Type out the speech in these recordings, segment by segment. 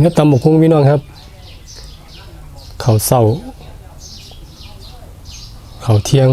นก็ตำบกคุ้งพี่น้องครับ เขาเศร้า เขาเที่ยง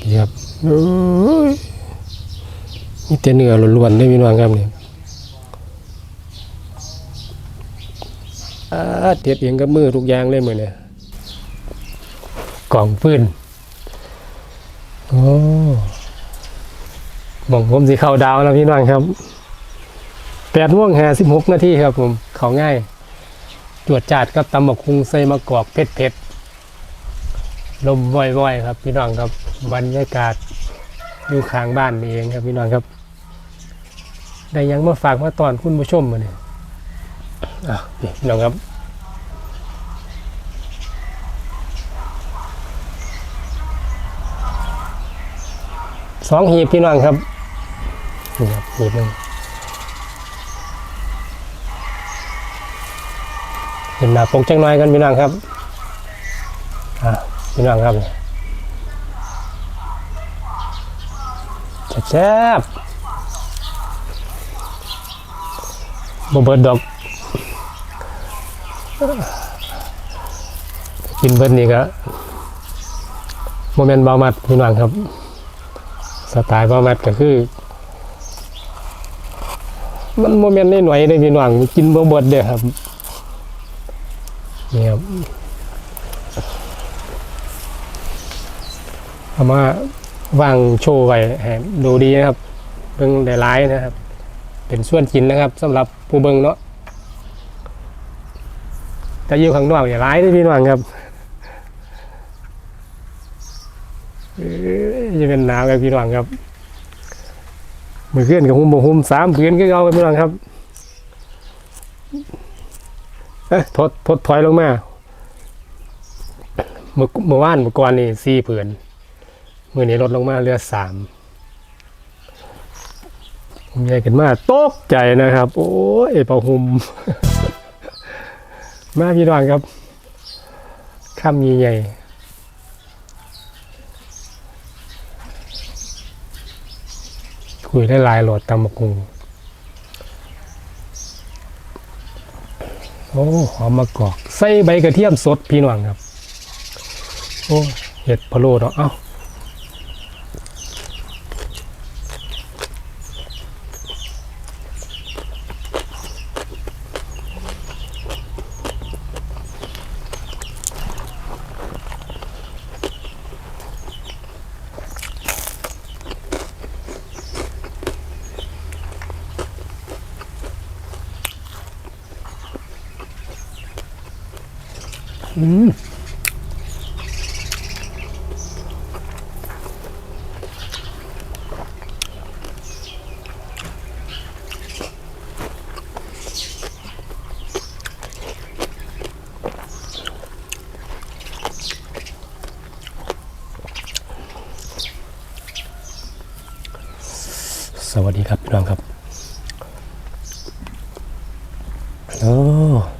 พี่ครับนี่แต่เนื้อล้วนๆได้พี่น้องครับเนี่ยอาเด็ดเองกับมือทุกอย่างเลยมือเนี่ยกล่องปืนโอ้หมองผมสิเข้าดาวแล้วพี่น้องครับ แปดม่วงห้าสิบหกนาทีครับผมเขาง่ายจวดจาดกับตำบักคุงใส่มะกอกเผ็ดเผ็ดๆลมว่อยๆครับ พี่น้องครับบรรยากาศอยู่ข้างบ้านนี่เองครับพี่น้องครับได้ยังมาฝากมาตอนคุณผู้ชมมาเนี่ยอะพี่น้องครับสองหีบพี่น้องครับนี่ครับหีบหนึ่ง เห็นหน้าปกจังน้อยกันพี่น้องครับอะพี่น้องครับแซ่บบ่เบิดดอก กินเบิดนี่ก็โมเมนต์บามัดพี่น้องครับ สไตล์บามัดก็คือ มันโมเมนต์น้อยๆเลยพี่น้องกินบ่เบิดเด้อครับ นี่ครับเอามาวางโชว์ไว้ดูดีนะครับ เบิ่งได้ร้ายนะครับ เป็นส่วนกินนะครับสำหรับผู้เบิ่งเนาะแต่อยู่ข้างนอกอย่าร้ายด้วยพี่น้องครับยจะเป็นหนาวกับพี่น้องครับมือเคลื่อนกับหุ่มบ่หุ่มสามเพื่อนก็เอากับพี่น้องครับ ทดทดถอยลงมาเมื่อเมื่อวานเมื่อก่อนนี่สี่ผืนมื่อนี้ลดลงมาเหลือสามผมใหญ่ขึ้นมาตกใจนะครับ โอ้ยเปาหุม มาพี่น้องครับข้ามใหญ่คุยได้ลายโหลดตำมะกุง โอ้หอมมะกอก ใส่ใบกระเทียมสดพี่น้องครับ โอ้เห็ดพะโล้เนาะเอ้า อืมสวัสดีครับพี่น้องครับ โอ้อ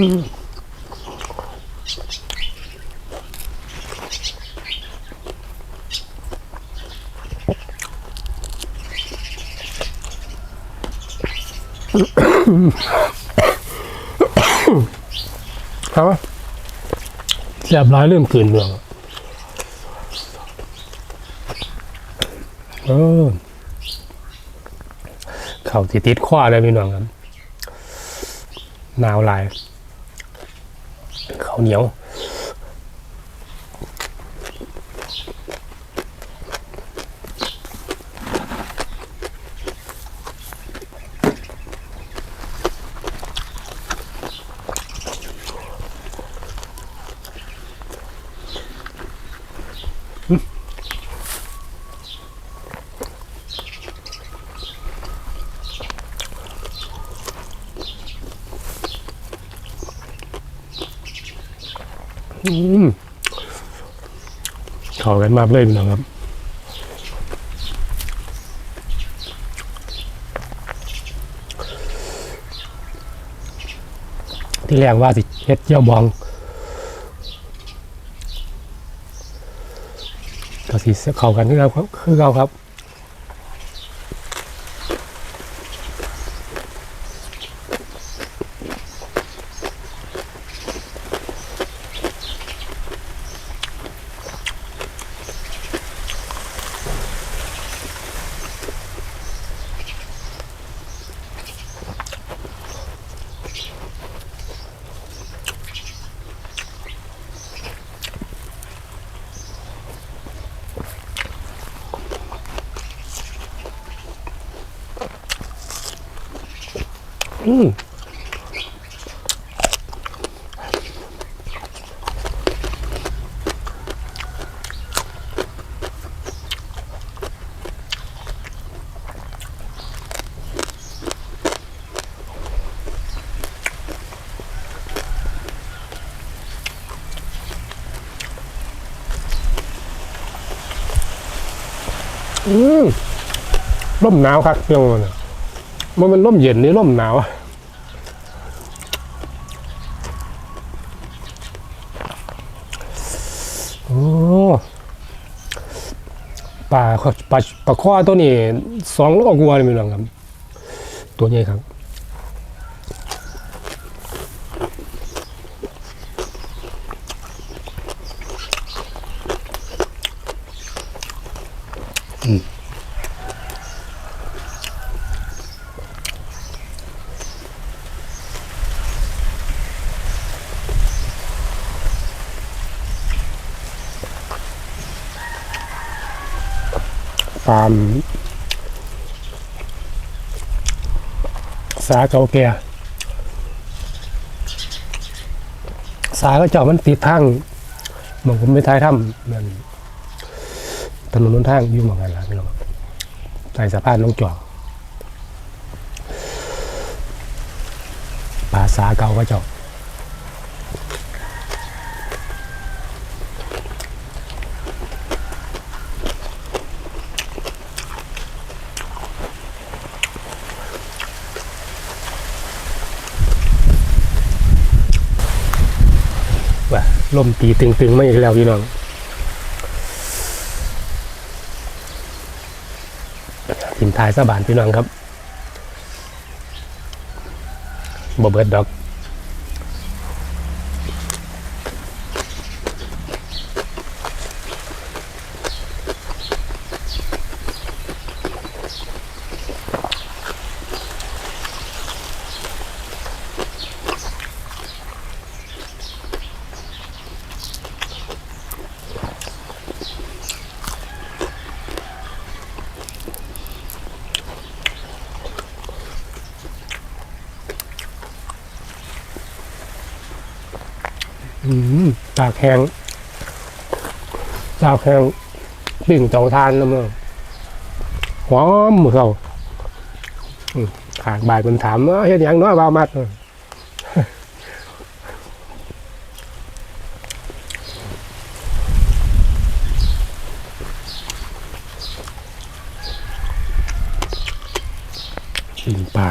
เอาวะแสบร้ายเริ่มกลืนเมืองเออเข่าติติดคว้าเลยพี่น้องครับหนาวหลาย ข้า เหนียวอืมเข้ากันมากเล่น้องครับที่แรกว่าสิเฮ็ดเจียวบอง ก็สิเข้ากันคือเราคือเราครับ อืมอืมร่มหนาวครับเรื่องมันน่ะ มันเป็นร่มเย็นนี่ร่มหนาวโอ้ปลาปลาปลาข้อตัวนี้สองโลกว่าเลยมีหลังครับ ตัวใหญ่ครับอืม ฟามสาเก่าแก่สาก็เจาะมันติดทางมอนผมไปท้ายถ้ำเหมือนถนนนนทางอยู่เหมือนกันละพี่น้องใส่สะพานลงจอกป่าสาเก่าก็เจาะ ว่า ลมตีตึงๆมาอีกแล้วพี่น้องทิมทายสะบานพี่น้องครับบ่เบิดดอก อื มจากแห้งจากแห้งปิ่งเตาทานแล้วมั้งหอมมือเขาขางบ่ายมันถามว่าเฮ็ดหยังเน้อยบาวมัดเออปิ่งปลา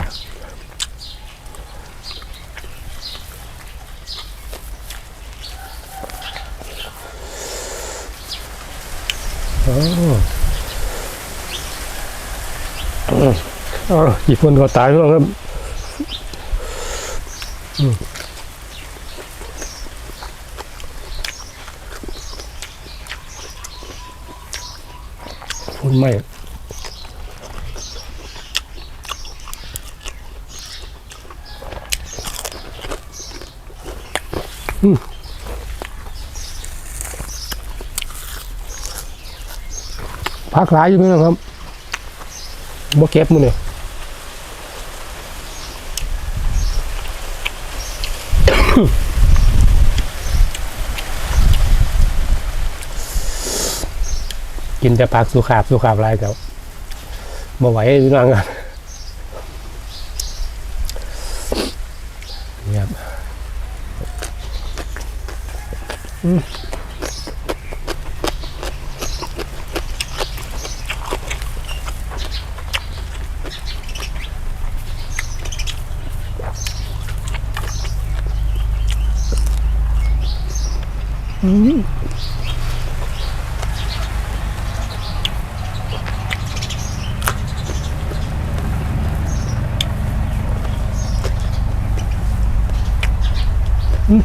อ๋ออ๋ออีกคนก็ตายแล้วครับคุณไม่อืม พักหลายอยู่พี่น้องครับบ่เก็บมือเนี่ยกินแต่ผักสุขาบสุขาบหลายครับบ่ไหวพี่น้องครับนี่ครับ อืม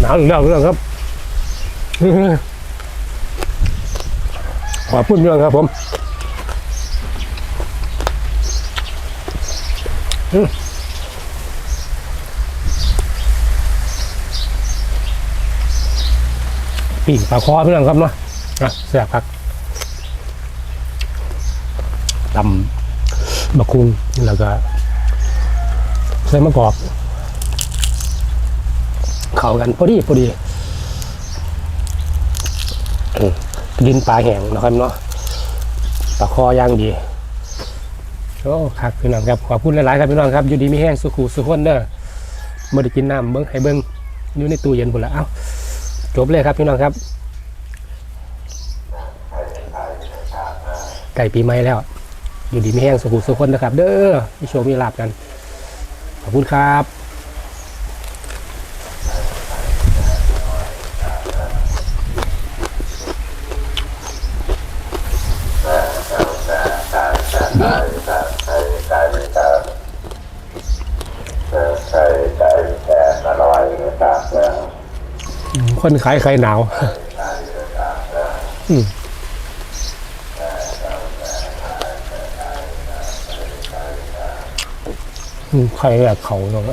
หนาวอีกแล้วเรื่องครับขอพูดเรื่องครับผมปีกปลาคอเพื่อนครับเนาะอะเสียบพักตำบักคุงแล้วก็ใส่มะกอก เข้ากันพอดีพอดีอืมดินปลาแห้งนะครับเนาะปลาคอย่างดีโอ้ครับพี่น้องครับขอพูดหลายๆครับพี่น้องครับอยู่ดีมีแห้งสุขุสุขคนเด้อไม่ได้กินน้ำเบิ้งให้เบิ้งอยู่ในตู้เย็นพุ่นละเอ้าจบเลยครับพี่น้องครับไก่ปีใหม่แล้ว อยู่ดีมีแห้งสุขุสุขคนนะครับ เด้อมีโชคมีลาบกัน ขอบคุณครับ ไข่ไก่แกงอร่อยต่างเมือง คนขายไข่หนาวอืมอืมไข่แบบเขาเนาะ